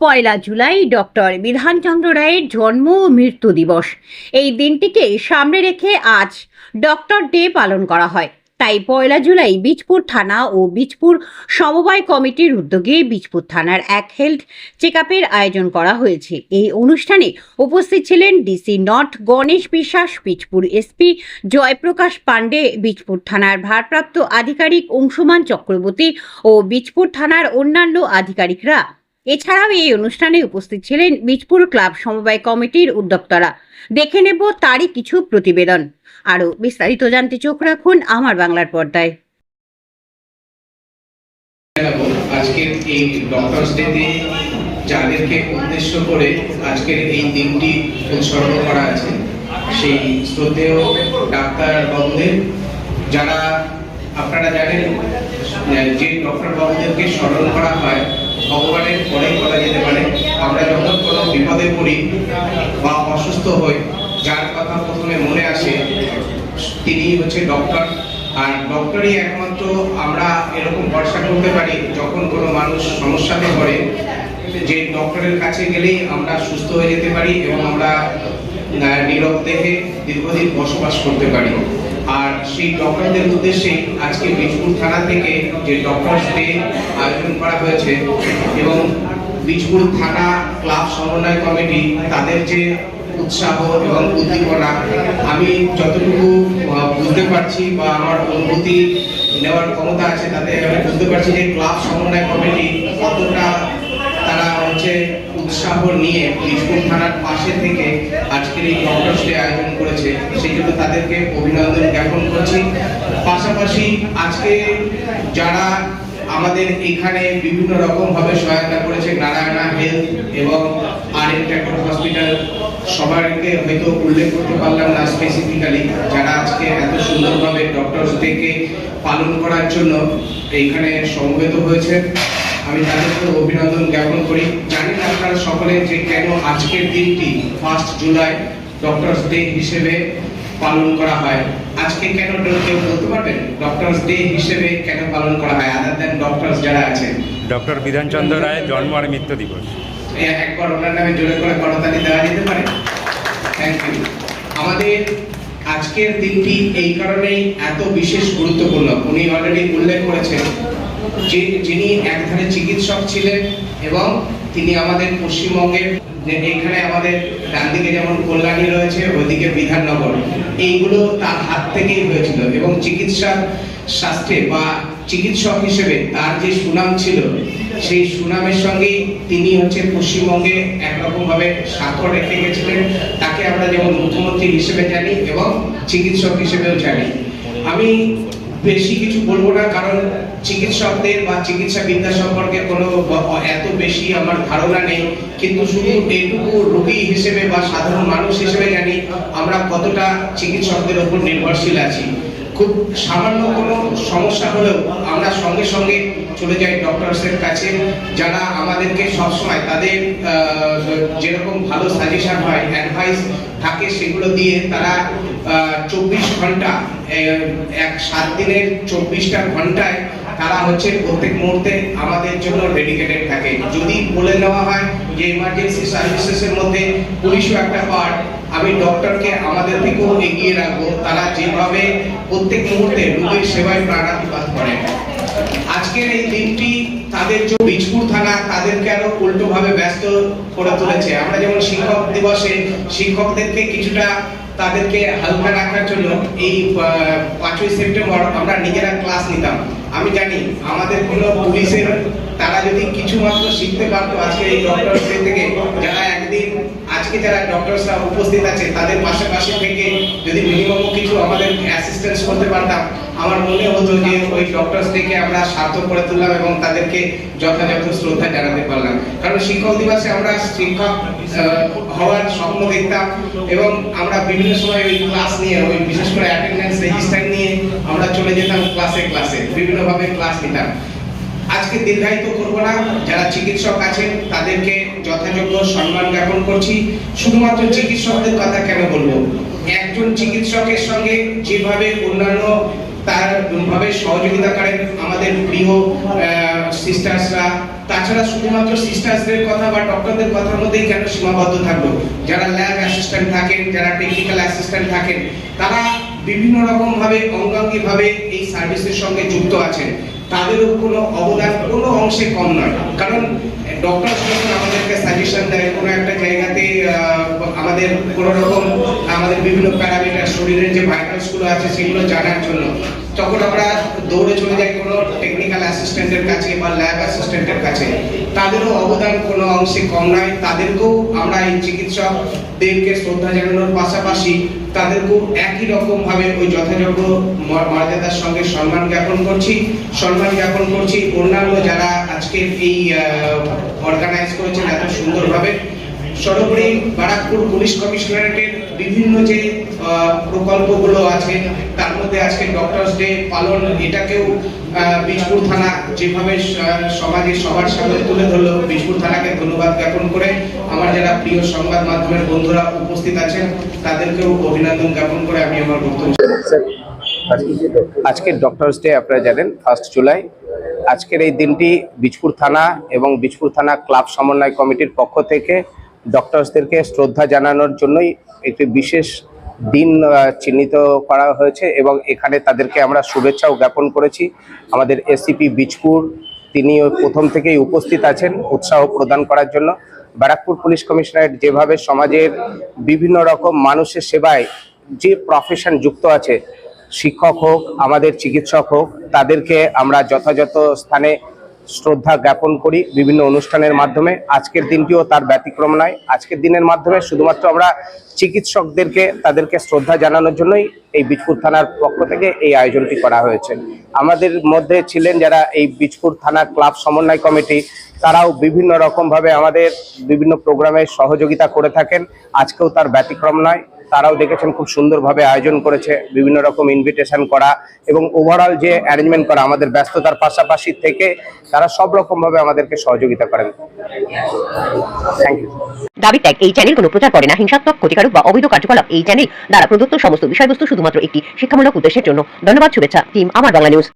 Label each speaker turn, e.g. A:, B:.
A: পয়লা July doctor Bidhanchandra রায়ের জন্ম ও মৃত্যু দিবস। এই দিনটিকে সামনে রেখে আজ ডক্টর ডে পালন করা হয়। তাই পয়লা জুলাই বীজপুর থানা ও বীজপুর সমবায় কমিটির উদ্যোগে বীজপুর থানার এক হেলথ চেক আয়োজন করা হয়েছে। এই অনুষ্ঠানে উপস্থিত ছিলেন DC north Ganesh Biswas, Bijpur SP Jayprakash Pandey, Bijpur থানার ভারপ্রাপ্ত আধিকারিক অংশুমান চক্রবর্তী ও বীজপুর থানার অন্যান্য আধিকারিকরা এছাড়াও এই অনুষ্ঠানে উপস্থিত ছিলেন বীজপুর ক্লাব সমবায় কমিটির উদ্যোক্তারা। দেখে নেব তারই কিছু প্রতিবেদন। আরও বিস্তারিত জানতে চোখ রাখুন আমার বাংলার পর্দায়।
B: আজকের এই ডক্টরস ডেতে যাদেরকে উদ্দেশ্য করে আজকের এই দিনটি উৎসর্গ করা আছে, সেই শ্রদ্ধেয় ডাক্তার বাবুদের, যারা আপনারা জানেন, যে ডক্টর বাবুদেরকে স্মরণ করা হয় ভগবানের পরেই বলা যেতে পারে। আমরা যখন কোনো বিপদে পড়ি বা অসুস্থ হই, যার কথা প্রথমে মনে আসে, তিনি হচ্ছে ডক্টর আর ডক্টরই একমাত্র আমরা এরকম ভরসা করতে পারি, যখন কোনো মানুষ সমস্যাতে পড়ে, যে ডক্টরের কাছে গেলেই আমরা সুস্থ হয়ে যেতে পারি এবং আমরা নীরব দেহে দীর্ঘদিন বসবাস করতে পারি। আর সেই ডক্টরদের উদ্দেশ্যে আজকে বীজপুর থানা থেকে যে ডক্টরস ডে আয়োজন করা হয়েছে এবং বীজপুর থানা ক্লাব সমন্বয় কমিটি তাদের যে উৎসাহ এবং উদ্দীপনা, আমি যতটুকু বুঝতে পারছি বা আমার অনুভূতি নেওয়ার ক্ষমতা আছে তাতে আমি বুঝতে পারছি যে ক্লাব সমন্বয় কমিটি কতটা তারা হচ্ছে উৎসাহ নিয়ে বীজপুর থানার পাশে থেকে আজকের এই ডক্টরস ডে আয়োজন করেছে, সেই জন্য তাদেরকে অভিনন্দন জ্ঞাপন করছি। পাশাপাশি আজকে যারা আমাদের এখানে বিভিন্ন রকম ভাবে সহায়তা করেছে, নারায়ণা হেলথ এবং আর হসপিটাল সবাইকে হয়তো উল্লেখ করতে পারলাম না স্পেসিফিক্যালি যারা আজকে এত সুন্দরভাবে ডক্টরস ডেকে পালন করার জন্য এইখানে সমবেত হয়েছে। আমি তাদেরকে অভিনন্দন জ্ঞাপন করি। জানেন আপনারা সকলে যে কেন আজকের দিনটি ফার্স্ট জুলাই ডক্টরস ডে হিসেবে পালন করা হয়। আজকে কেন কেউ বলতে পারবেন? ডক্টরস ডে হিসেবে কেন পালন করা হয়? আদার দেন ডক্টরস যারা আছেন।
C: ডক্টর বিধানচন্দ্র রায়ের জন্ম আর মৃত্যু দিবস।
B: একবার ওনার নামে জোরে করে করতালি দেওয়া যেতে পারে? থ্যাংক ইউ আমাদের আজকের দিনটি এই কারণেই এত বিশেষ গুরুত্বপূর্ণ। উনি অলরেডি উল্লেখ করেছেন যিনি একধারে চিকিৎসক ছিলেন এবং তিনি আমাদের পশ্চিমবঙ্গের এখানে আমাদের ডান দিকে যেমন কল্যাণী রয়েছে, ওইদিকে বিধাননগর। এইগুলো তার হাত থেকেই হয়েছিল এবং চিকিৎসা শাস্ত্রে বা চিকিৎসক হিসেবে তার যে সুনাম ছিল, সেই সুনামের সঙ্গেই তিনি হচ্ছে পশ্চিমবঙ্গে একরকম ভাবে স্বাক্ষর রেখে গেছিলেন। তাকে আমরা যেমন মুখ্যমন্ত্রী হিসেবে জানি এবং চিকিৎসক হিসেবেও জানি। আমি বেশি কিছু বলব না, কারণ চিকিৎসকদের বা চিকিৎসা বিদ্যা সম্পর্কে কোনো এত বেশি আমার ধারণা নেই। কিন্তু শুধু এইটুকু রোগী হিসেবে বা সাধারণ মানুষ হিসেবে জানি আমরা কতটা চিকিৎসকদের উপর নির্ভরশীল আছি। খুব সামান্য কোনো সমস্যা হলেও আমরা সঙ্গে সঙ্গে চলে যাই ডক্টরসের কাছে, যারা আমাদেরকে সবসময় তাদের যেরকম ভালো সাজেশন হয় অ্যাডভাইস থাকে সেগুলো দিয়ে তারা চব্বিশ ঘণ্টা এক সাত দিনের চব্বিশটা ঘন্টায় তারা হচ্ছে প্রত্যেক মুহূর্তে আমাদের জন্য ডেডিকেটেড থাকে। যদি বলে নেওয়া হয় যে ইমার্জেন্সি সার্ভিসেসের মধ্যে পুলিশও একটা পার্ট আমি ডক্টরকে আমাদের থেকেও এগিয়ে রাখব। তারা যেভাবে প্রত্যেক মুহূর্তে রোগীর সেবায় প্রাণাঘাত করেন আজকের এই দিনটি তাদের যে বীজপুর থানা, তাদেরকে আরও উল্টো ভাবে ব্যস্ত করে তুলেছে। আমরা যেমন শিক্ষক দিবসে শিক্ষকদেরকে কিছুটা তাদেরকে হালকা রাখার জন্য এই পাঁচই সেপ্টেম্বর আমরা নিজেরা ক্লাস নিতাম। আমি জানি আমাদের কোনো পুলিশের, তারা যদি কিছু মাত্র শিখতে পারতো আজকে এই ডক্টর থেকে, যারা একদিন আজকে যারা ডক্টরসরা উপস্থিত আছে, তাদের পাশাপাশি থেকে যদি মিনিমাম কিছু আমাদের অ্যাসিস্ট্যান্স করতে পারতাম, আমার মনে হতো যে ওই ডক্টরস থেকে আমরা সার্থক করে তুললাম এবং তাদেরকে যথাযথ শ্রদ্ধা জানাতে পারলাম। কারণ শিক্ষক দিবসে আমরা শিক্ষক হওয়ার স্বপ্ন দেখতাম এবং আমরা বিভিন্ন সময় ওই ক্লাস নিয়ে, ওই বিশেষ করে অ্যাটেন্ডেন্স রেজিস্টার নিয়ে আমরা চলে যেতাম ক্লাসে ক্লাসে বিভিন্নভাবে ক্লাস নিতাম। আজকে দীর্ঘায়িত করব না। যারা চিকিৎসক আছেন, তাদেরকে যথাযোগ্য সম্মান জ্ঞাপন করছি। শুধুমাত্র চিকিৎসকদের কথা কেন বলব? একজন চিকিৎসকের সঙ্গে যেভাবে অন্যান্য তার ভাবে সহযোগিতা করেন আমাদের প্রিয় সিস্টার্সরা তাছাড়া শুধুমাত্র সিস্টার্সদের কথা বা ডক্টরদের কথার মধ্যেই কেন সীমাবদ্ধ থাকল যারা ল্যাব অ্যাসিস্ট্যান্ট থাকেন, যারা টেকনিক্যাল অ্যাসিস্ট্যান্ট থাকেন, তারা বিভিন্ন রকম ভাবে অঙ্গাঙ্গি ভাবে এই সার্ভিসের সঙ্গে যুক্ত আছেন। তাদেরও কোনো অবদান কোনো অংশে কম নয়। কারণ ডক্টর যখন আমাদেরকে সাজেশন দেয়, কোনো একটা জায়গাতে আমাদের কোনো রকম, আমাদের বিভিন্ন শরীরের যে ভাইটালসগুলো আছে, সেগুলো জানার জন্য। তখন আমরা দৌড়ে চলে যাই কোনো টেকনিক্যাল অ্যাসিস্ট্যান্টের কাছে বা ল্যাব অ্যাসিস্ট্যান্টের কাছে। তাদেরও অবদান কোনো অংশে কম নয়। তাদেরকেও আমরা এই চিকিৎসকদেরকে শ্রদ্ধা জানানোর পাশাপাশি তাদেরকেও একই রকমভাবে ওই যথাযোগ্য মর্যাদার সঙ্গে সম্মান জ্ঞাপন করছি, সম্মান জ্ঞাপন করছি। অন্যান্য যারা আজকে এই অর্গানাইজ করেছেন এত সুন্দরভাবে সর্বোপরি বারাকপুর পুলিশ কমিশনারেটের বিভিন্ন যে প্রকল্পগুলো আছে, তার মধ্যে আজকে ডক্টরস ডে পালন, এটাকেও বীজপুর থানা যেভাবে সমাজে সবার সামনে তুলে ধরলো বীজপুর থানাকে ধন্যবাদ জ্ঞাপন করে আমার যারা প্রিয় সংবাদ মাধ্যমের বন্ধুরা উপস্থিত আছেন, তাদেরকেও অভিনন্দন জ্ঞাপন করে আমি আমার বক্তব্য
D: আজকের ডক্টরস ডে আপনারা জানেন ফার্স্ট জুলাই আজকের এই দিনটি বীজপুর থানা এবং বীজপুর থানা ক্লাব সমন্বয় কমিটির পক্ষ থেকে ডক্টরসদেরকে শ্রদ্ধা জানানোর জন্যই একটি বিশেষ দিন চিহ্নিত করা হয়েছে এবং এখানে তাদেরকে আমরা শুভেচ্ছাও জ্ঞাপন করেছি। আমাদের এসিপি বীজপুর, তিনি প্রথম থেকেই উপস্থিত আছেন উৎসাহ প্রদান করার জন্য। ব্যারাকপুর পুলিশ কমিশনারেট যেভাবে সমাজের বিভিন্ন রকম মানুষের সেবায় যে প্রফেশন যুক্ত আছে, শিক্ষক হোক, আমাদের চিকিৎসক হোক, তাদেরকে আমরা যথাযথ স্থানে শ্রদ্ধা জ্ঞাপন করি বিভিন্ন অনুষ্ঠানের মাধ্যমে। আজকের দিনটিও তার ব্যতিক্রম নয়। আজকের দিনের মাধ্যমে শুধুমাত্র আমরা চিকিৎসকদেরকে, তাদেরকে শ্রদ্ধা জানানোর জন্যই এই বীজপুর থানার পক্ষ থেকে এই আয়োজনটি করা হয়েছে। আমাদের মধ্যে ছিলেন যারা এই বীজপুর থানা ক্লাব সমন্বয় কমিটি, তারাও বিভিন্ন রকমভাবে আমাদের বিভিন্ন প্রোগ্রামে সহযোগিতা করে থাকেন। আজকেও তার ব্যতিক্রম নয়। তারাও দেখেছেন খুব সুন্দরভাবে আয়োজন করেছে, বিভিন্ন রকম ইনভিটেশন করা এবং ওভারঅল যে অ্যারেঞ্জমেন্ট করা, আমাদের ব্যস্ততার পাশাপাশি থেকে তারা সব রকমভাবে আমাদেরকে সহযোগিতা করেন। থ্যাংক ইউ
E: দাবি ত্যাগ, এই চ্যানেল কোনো প্রচার করে না। হিংসাত্মক, ক্ষতিকারক বা অবৈধ কার্যকলাপ এই চ্যানেল দ্বারা প্রদত্ত সমস্ত বিষয়বস্তু শুধুমাত্র একটি শিক্ষামূলক উদ্দেশ্যের জন্য। ধন্যবাদ, শুভেচ্ছা টিম আমার বাংলা নিউজ